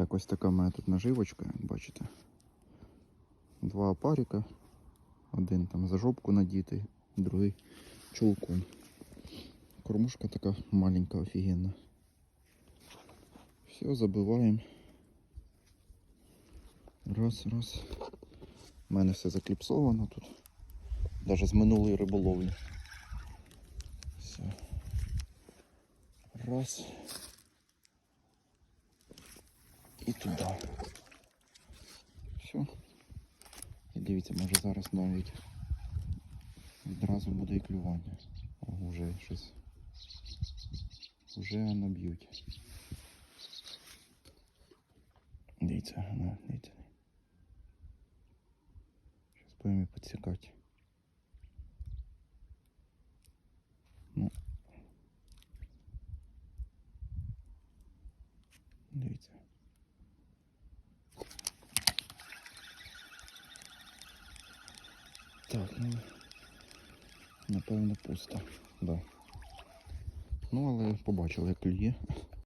Так, ось така мене тут наживочка, як бачите. Два опарика. Один там за жопку надітий, другий чулком. Кормушка така маленька, офігенна. Все, забиваємо. Раз, раз. У мене все закліпсовано тут. Навіть з минулої риболовлі. Все. Раз. І туди. Все. І дивіться, може зараз навіть відразу буде і клювання. О, вже щось. Вже наб'ють. Дивіться, на, дивіться. Зараз будемо підсікати. Ну. Дивіться. Так, ну напевно пусто, да. Ну, але побачили, як клює.